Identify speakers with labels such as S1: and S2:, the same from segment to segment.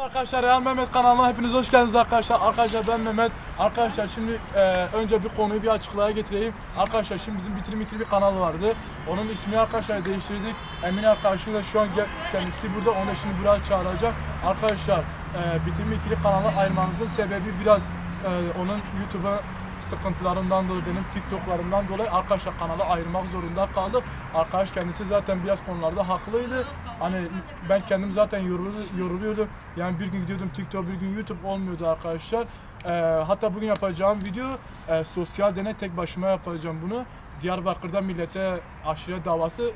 S1: Arkadaşlar Real Mehmet kanalına hepiniz hoş geldiniz arkadaşlar. Arkadaşlar ben Mehmet. Arkadaşlar şimdi e, önce bir konuyu bir açıklığa getireyim. Arkadaşlar şimdi bizim bitirim bitirim bir kanal vardı. Onun ismini arkadaşlar değiştirdik. Emin arkadaşım da şu an kendisi burada. Onu da şimdi buraya çağıracak. Arkadaşlar e, bitirim ikili kanalı ayırmamızın sebebi biraz e, onun YouTube'a sıkıntılarından dolayı benim TikTok'larımdan dolayı arkadaşlar kanalı ayırmak zorunda kaldık. Arkadaş kendisi zaten biraz konularda haklıydı. Hani ben kendim zaten yorulu- yoruluyordum. Yani bir gün gidiyordum TikTok, bir gün YouTube olmuyordu arkadaşlar. Ee, hatta bugün yapacağım video e, sosyal deney tek başıma yapacağım bunu. Diyarbakır'da millete aşiret davası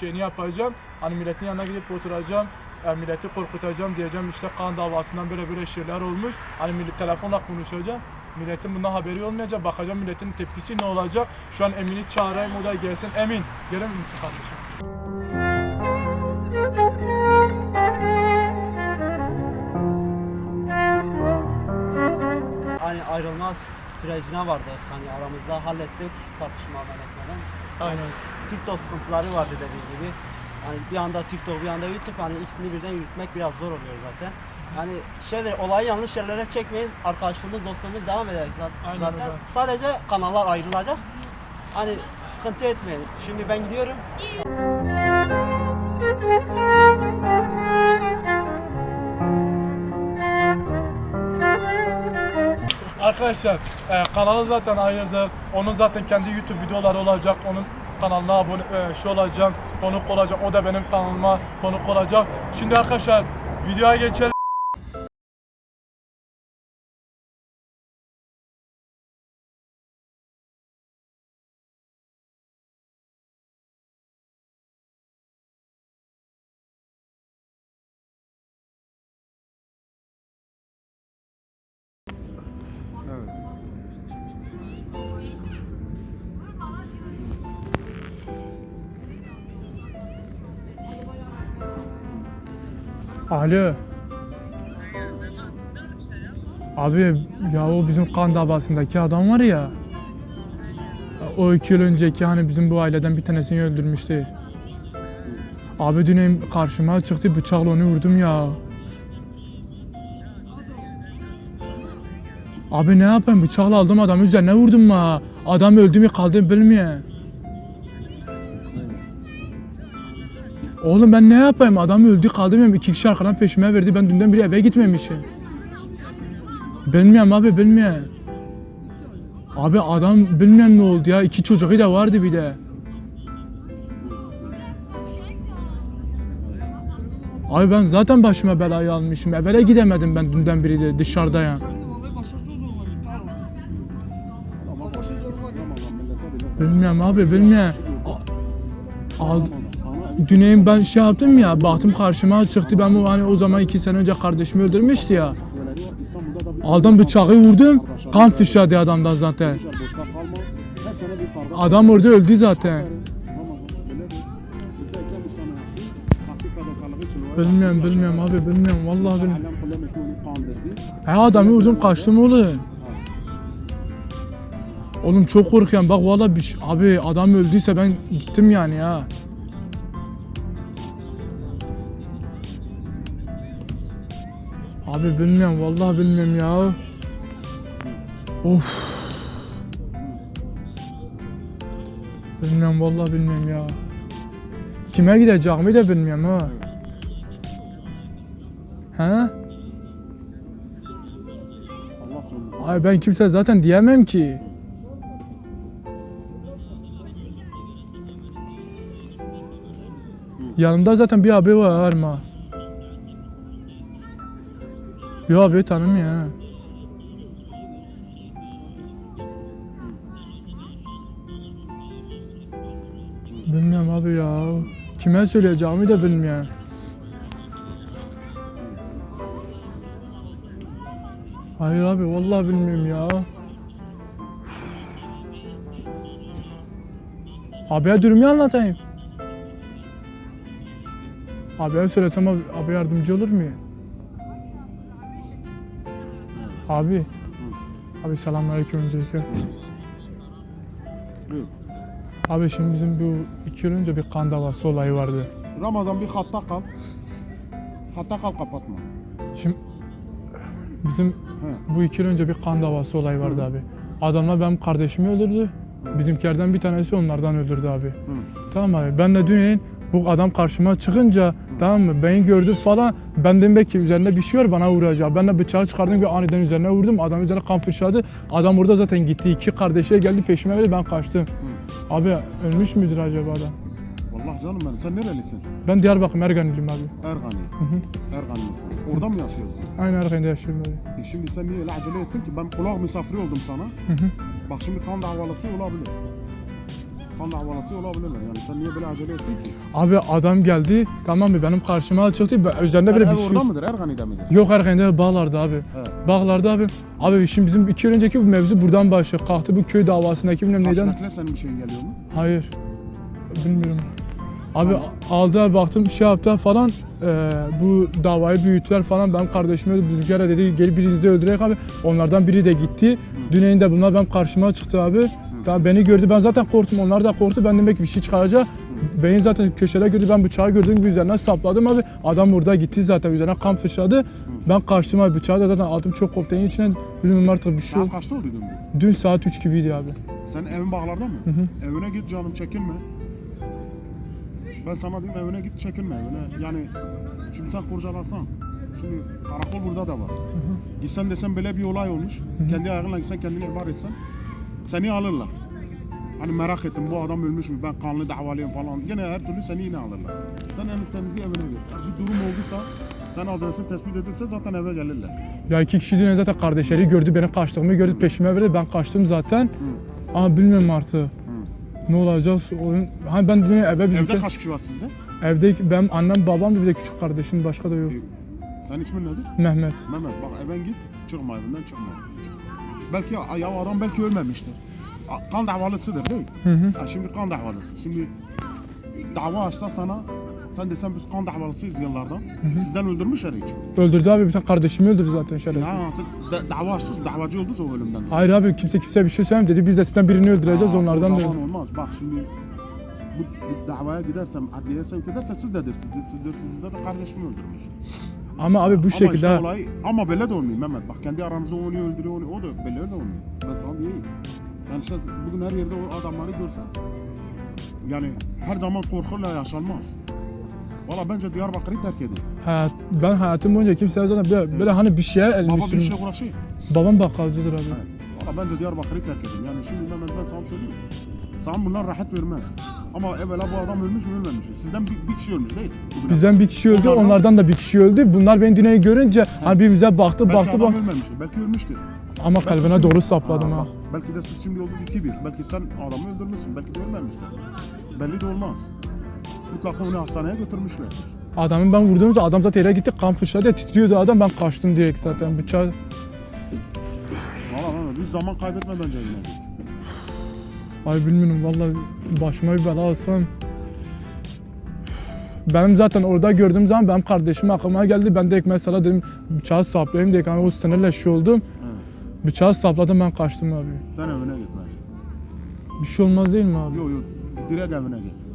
S1: şeyini yapacağım. Hani milletin yanına gidip oturacağım. e, milleti korkutacağım diyeceğim işte kan davasından böyle böyle şeyler olmuş. Hani millet telefonla konuşacağım. Milletin bundan haberi olmayacak. Bakacağım milletin tepkisi ne olacak. Şu an Emin'i çağırayım o da gelsin. Emin, gelir misin kardeşim?
S2: hani ayrılma sürecine vardık. Hani aramızda hallettik tartışmalar etmeden.
S1: Aynen.
S2: TikTok sıkıntıları vardı dediği gibi. Hani bir anda TikTok bir anda YouTube hani ikisini birden yürütmek biraz zor oluyor zaten. Yani şeyde olayı yanlış yerlere çekmeyin. Arkadaşlığımız, dostluğumuz devam edecek zaten.
S1: Aynen öyle.
S2: Sadece kanallar ayrılacak. Hani sıkıntı etmeyin. Şimdi ben gidiyorum.
S1: Arkadaşlar e, kanalı zaten ayırdık. Onun zaten kendi YouTube videoları olacak. Onun kanalına abone e, şey olacağım. Konuk olacak. O da benim kanalıma konuk olacak. Şimdi arkadaşlar videoya geçelim. Alo. Abi ya o bizim kan davasındaki adam var ya. O iki yıl önceki hani bizim bu aileden bir tanesini öldürmüştü. Abi dün karşıma çıktı bıçakla onu vurdum ya. Abi ne yapayım bıçakla aldım adamı üzerine vurdum ha. Adam öldü mü kaldı mı Oğlum ben ne yapayım adam öldü kaldı mı iki kişi arkadan peşime verdi ben dünden beri eve gitmemişim. Bilmiyorum abi bilmiyorum. Abi adam bilmiyorum ne oldu ya iki çocuğu da vardı bir de. Abi ben zaten başıma belayı almışım. Evvela gidemedim ben dünden beri de dışarıdayım. Bilmiyorum abi bilmiyorum. Al, Düneyin ben şey yaptım ya baktım karşıma çıktı ben bu hani o zaman iki sene önce kardeşimi öldürmüştü ya. Aldım bıçağı vurdum kan sıçradı adamdan zaten. Adam orada öldü zaten. Bilmiyorum bilmiyorum abi bilmiyorum vallahi bilmiyorum. He adamı vurdum kaçtım oğlum. Oğlum çok korkuyorum bak vallahi bir şey- abi adam öldüyse ben gittim yani ya. Abi bilmiyorum vallahi bilmiyorum ya. Of. Bilmiyorum vallahi bilmiyorum ya. Kime gideceğimi de bilmiyorum ha. He? Ay ben kimse zaten diyemem ki. Yanımda zaten bir abi var ama. Yo abi tanımıyor ha. Bilmiyorum abi ya. Kime söyleyeceğimi de bilmiyorum. Hayır abi vallahi bilmiyorum ya. Abiye durumu anlatayım. Abiye söylesem abi, abi yardımcı olur mu? Abi. Abi selamünaleyküm öncelikle.
S3: Buyur.
S1: Abi şimdi bizim bu iki yıl önce bir kan davası olayı vardı.
S3: Ramazan bir hatta kal. Hatta kal kapatma.
S1: Şimdi bizim bu iki yıl önce bir kan davası olayı vardı abi. Adamlar benim kardeşimi öldürdü. Bizimkilerden bir tanesi onlardan öldürdü abi. Tamam abi. Ben de dün bu adam karşıma çıkınca tamam mı beni gördü falan ben dedim belki üzerinde bir şey var bana vuracak. Ben de bıçağı çıkardım bir aniden üzerine vurdum. Adam üzerine kan fırçaladı. Adam burada zaten gitti. İki kardeşe geldi peşime verdi ben kaçtım. Abi ölmüş müdür acaba adam?
S3: Vallahi canım benim. Sen nerelisin?
S1: Ben Diyarbakır Erganlıyım abi.
S3: Ergani. Erganlısın. Orada mı yaşıyorsun?
S1: Aynı Ergan'da yaşıyorum abi.
S3: E şimdi sen niye öyle acele ettin ki? Ben kulak misafiri oldum sana. Bak şimdi kan davalısı olabilir. Kan davalısı olabilirler. Yani sen niye böyle acele ettin ki?
S1: Abi adam geldi tamam mı benim karşıma çıktı. Ben- Üzerinde böyle bir şey
S3: orada mıdır? Ergani'de midir?
S1: Yok Ergan'da bağlarda abi.
S3: Evet.
S1: Bağlarda abi. Abi şimdi bizim iki yıl önceki bu mevzu buradan başladı. Kalktı bu köy davasındaki bilmem neyden.
S3: Karşıdakiler senin bir şeyin geliyor mu?
S1: Hayır. Bilmiyorum. Abi aldı baktım şey yaptı falan eee, bu davayı büyüttüler falan benim kardeşim öldü bizimkiler dedi gel birinizi öldürerek abi onlardan biri de gitti Düney'in de bunlar benim karşıma çıktı abi Tamam beni gördü ben zaten korktum onlar da korktu ben demek bir şey çıkaracak Beni zaten köşede gördü ben bıçağı gördüm gibi üzerine sapladım abi adam burada gitti zaten üzerine kan fışladı ben kaçtım abi bıçağı da zaten altım çok koptuğun içine bilmiyorum artık bir şey
S3: Saat
S1: oldu
S3: kaçta oldu dün bu?
S1: Dün saat 3 gibiydi abi
S3: Sen evin bağlarda mı?
S1: hı.
S3: Evine git canım çekinme. Ben sana diyeyim evine git çekinme evine. Yani şimdi sen kurcalasan. Şimdi karakol burada da var. Gitsen desen böyle bir olay olmuş. Kendi ayağınla gitsen kendini ihbar etsen. Seni alırlar. Hani merak ettim bu adam ölmüş mü ben kanlı davalıyım falan. Gene her türlü seni yine alırlar. Sen en temizi evine git. Bir durum olduysa sen adresin tespit edilse zaten eve gelirler.
S1: Ya iki kişi dün zaten kardeşleri gördü, benim kaçtığımı gördü, peşime verdi. Ben kaçtım zaten. Ama bilmiyorum artık. Ne olacak? Oyun... Hani ben dün eve
S3: Evde
S1: bizimki...
S3: kaç kişi var sizde?
S1: Evde benim annem, babam bir de küçük kardeşim başka da yok.
S3: Sen ismin nedir?
S1: Mehmet.
S3: Mehmet bak evden git, çıkma evinden çıkma. Belki ya adam belki ölmemiştir. Kan davalısıdır değil?
S1: Hı hı.
S3: Ha, şimdi kan davalısı. Şimdi dava açsa sana, sen desen biz kan davalısıyız yıllardan. Sizden öldürmüşler hiç.
S1: Öldürdü abi bir tane kardeşimi öldürdü zaten şerefsiz.
S3: Ya sen da- dava açtın, davacı olduysa o ölümden.
S1: Hayır abi kimse kimse bir şey söylemedi. Dedi biz de sizden birini öldüreceğiz
S3: Aa,
S1: onlardan
S3: zaman olmaz. Bak şimdi bu, bu davaya gidersem, adliyeye sevk ederse siz de dersiniz. Siz dersiniz de kardeşimi öldürmüş.
S1: Ama abi bu
S3: Ama
S1: şekilde
S3: işte olay, ama böyle de olmuyor Mehmet. Bak kendi aranızda onu öldürüyor, onu, o da böyle de olmuyor. Ben sana diyeyim. Yani işte bugün her yerde o adamları görsen yani her zaman korkuyla yaşanmaz. Valla bence Diyarbakır'ı terk edin.
S1: hayat, ben hayatım boyunca kimseye zaten böyle, böyle hani bir şeye elini
S3: Baba bir şey uğraşıyor.
S1: Babam bakkalcıdır abi.
S3: Valla bence Diyarbakır'ı terk edin. Yani şimdi Mehmet ben sana söyleyeyim. Sana bunlar rahat vermez. Ama evvela bu adam ölmüş mü ölmemiş mi? Sizden bir, bir kişi ölmüş değil. bugüne.
S1: Bizden bir kişi öldü,
S3: Onlardan-
S1: onlardan da bir kişi öldü. Bunlar beni dünyayı görünce hani birbirimize baktı,
S3: belki
S1: baktı,
S3: adam
S1: baktı.
S3: ölmemiştir. Belki ölmüştür.
S1: Ama kalbine doğru sapladım ha.
S3: bak, Belki de siz şimdi oldunuz 2-1. Belki sen adamı öldürmüşsün. Belki de ölmemiştir. Belli de olmaz. Mutlaka onu hastaneye götürmüşler.
S1: Adamı ben vurduğumda adam zaten yere gitti kan fışladı titriyordu adam ben kaçtım direkt zaten bıçağı.
S3: Valla valla biz zaman kaybetme bence evine git.
S1: Ay bilmiyorum vallahi başıma bir bela alsam. Benim zaten orada gördüğüm zaman benim kardeşim aklıma geldi. Ben direkt mesela dedim bıçağı saplayayım diye hani o sinirle şey oldum.
S3: Evet.
S1: Bıçağı sapladım ben kaçtım abi.
S3: Sen evine git bence.
S1: Bir şey olmaz değil mi abi?
S3: Yok yok direkt evine git.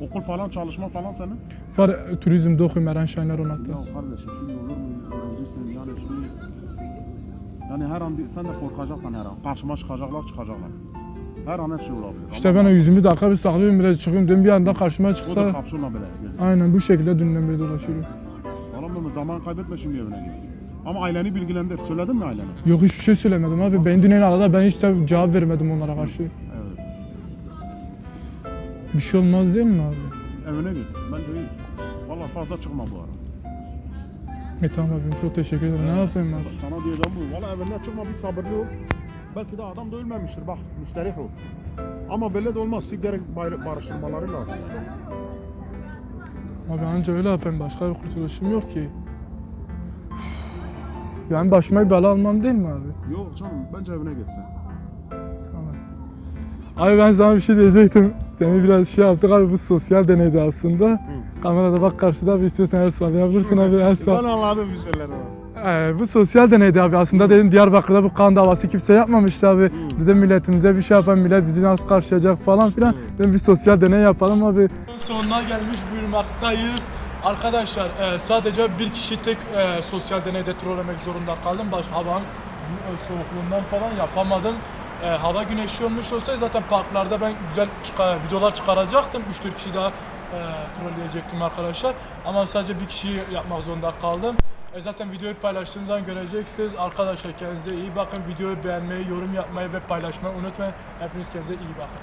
S3: Okul falan çalışma falan senin.
S1: Var turizmde okuyayım Eren Şahiner Onat'ta.
S3: Ya kardeşim şimdi olur mu öğrencisin yani şimdi yani her an sen de korkacaksın her an. Karşıma çıkacaklar çıkacaklar. Her an her şey olabilir.
S1: İşte ben o yüzümü dakika bir saklıyorum biraz çıkıyorum diyorum bir anda karşıma
S3: o da
S1: çıksa.
S3: gezecek.
S1: Aynen bu şekilde dünden beri dolaşıyorum.
S3: Tamam mı? Zaman kaybetme şimdi evine git. Ama aileni bilgilendir. Söyledin mi ailene?
S1: Yok hiçbir şey söylemedim abi. Ben dünden arada ben hiç de cevap vermedim onlara karşı.
S3: Evet.
S1: Bir şey olmaz değil mi abi?
S3: Evine git. Bence iyi. Valla fazla çıkma bu ara.
S1: E tamam abim çok teşekkür ederim. Ne yapayım abi?
S3: Sana diyeceğim bu. Valla evinden çıkma bir sabırlı ol. Belki de adam da ölmemiştir bak. Müsterih ol. Ama böyle de olmaz. Bayr- barıştırmaları lazım.
S1: Abi anca öyle yapayım. Başka bir kurtuluşum yok ki. Yani başıma bela almam değil mi abi?
S3: Yok canım bence evine gitsin.
S1: Abi ben sana bir şey diyecektim. Seni biraz şey yaptık abi bu sosyal deneydi aslında. Kamerada bak karşıda bir istiyorsan el sallayabilirsin abi el sal.
S3: anladım bir şeyler var.
S1: Ee, bu sosyal deneydi abi. Aslında dedim Diyarbakır'da bu kan davası kimse yapmamıştı abi. Dedim milletimize bir şey yapalım, millet bizi nasıl karşılayacak falan filan. Dedim bir sosyal deney yapalım abi. Sonuna gelmiş buyurmaktayız. Arkadaşlar e, sadece bir kişi tek e, sosyal deneyde trollemek zorunda kaldım. Başka havam soğukluğundan falan yapamadım. E, hava güneşli olmuş olsaydı zaten parklarda ben güzel çıka- videolar çıkaracaktım. 3-4 kişi daha e, trolleyecektim arkadaşlar. Ama sadece bir kişiyi yapmak zorunda kaldım. E, zaten videoyu paylaştığımdan göreceksiniz. Arkadaşlar kendinize iyi bakın. Videoyu beğenmeyi, yorum yapmayı ve paylaşmayı unutmayın. Hepiniz kendinize iyi bakın.